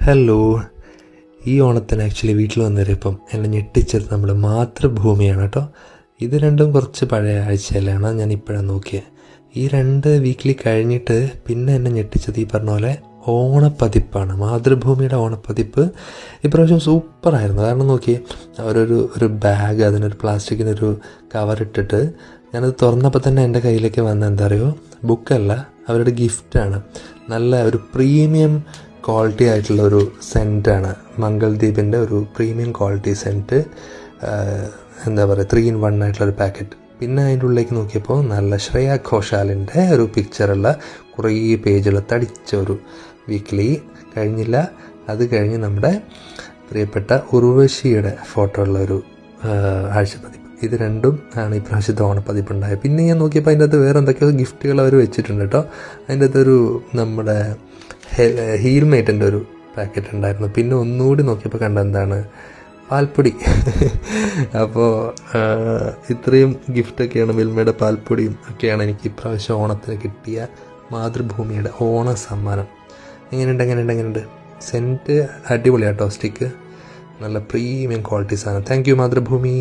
Hello ഈ ഓണത്തിന് actually വീട്ടിൽ വന്നേരപ്പം എന്നെ ഞെട്ടിച്ചത് നമ്മുടെ മാതൃഭൂമിയാണ് കേട്ടോ. ഇത് രണ്ടും കുറച്ച് പഴയ ആഴ്ചയിലാണ് ഞാൻ ഇപ്പോഴാണ് നോക്കിയത് ഈ രണ്ട് വീക്കിലി കഴിഞ്ഞിട്ട് പിന്നെ എന്നെ ഞെട്ടിച്ചത് ഈ പറഞ്ഞ പോലെ ഓണപ്പതിപ്പാണ്. മാതൃഭൂമിയുടെ ഓണപ്പതിപ്പ് ഇപ്രാവശ്യം സൂപ്പറായിരുന്നു. കാരണം നോക്കി അവരൊരു ഒരു ബാഗ് അതിനൊരു പ്ലാസ്റ്റിക്കിനൊരു കവറിട്ടിട്ട് ഞാനത് തുറന്നപ്പോൾ തന്നെ എന്റെ കയ്യിലേക്ക് വന്ന എന്താ ബുക്കല്ല അവരുടെ ഗിഫ്റ്റാണ് നല്ല ഒരു പ്രീമിയം ക്വാളിറ്റി ആയിട്ടുള്ള ഒരു സെന്റാണ് മംഗൾദ്വീപിന്റെ ഒരു പ്രീമിയം ക്വാളിറ്റി സെന്റ് എന്താ പറയുക ത്രീ ഇൻ വൺ ആയിട്ടുള്ള ഒരു പാക്കറ്റ് പിന്നെ അതിന്റെ ഉള്ളിലേക്ക് നോക്കിയപ്പോൾ നല്ല ശ്രേയ ഘോഷാലിന്റെ ഒരു പിക്ചറുള്ള കുറേ പേജുള്ള തടിച്ച ഒരു വീക്കിലി കഴിഞ്ഞില്ല. അത് കഴിഞ്ഞ് നമ്മുടെ പ്രിയപ്പെട്ട ഉർവശിയുടെ ഫോട്ടോ ഉള്ള ഒരു ആഴ്ചപ്പതിപ്പ്. ഇത് രണ്ടും ആണ് ഈ പ്രാവശ്യത്തെ ഓണപ്പതിപ്പ് ഉണ്ടായത് പിന്നെ ഞാൻ നോക്കിയപ്പോൾ അതിന്റെ അകത്ത് വേറെ എന്തൊക്കെയോ ഗിഫ്റ്റുകൾ അവർ വെച്ചിട്ടുണ്ട് കേട്ടോ അതിന്റെ അകത്തൊരു നമ്മുടെ ഹീൽ മേറ്റിന്റെ ഒരു പാക്കറ്റ് ഉണ്ടായിരുന്നു. പിന്നെ ഒന്നുകൂടി നോക്കിയപ്പോൾ കണ്ട എന്താണ് പാൽപ്പൊടി അപ്പോൾ ഇത്രയും ഗിഫ്റ്റൊക്കെയാണ് വിൽമയുടെ പാൽപ്പൊടിയും ഒക്കെയാണ് എനിക്ക് ഇപ്രാവശ്യം ഓണത്തിന് കിട്ടിയ മാതൃഭൂമിയുടെ ഓണ സമ്മാനം. എങ്ങനെയുണ്ട് എങ്ങനെയുണ്ട് എങ്ങനെയുണ്ട്? സെന്റ് അടിപൊളിയാട്ടോ സ്റ്റിക്ക് നല്ല പ്രീമിയം ക്വാളിറ്റി സാധനം. Thank you Mathrubhumi.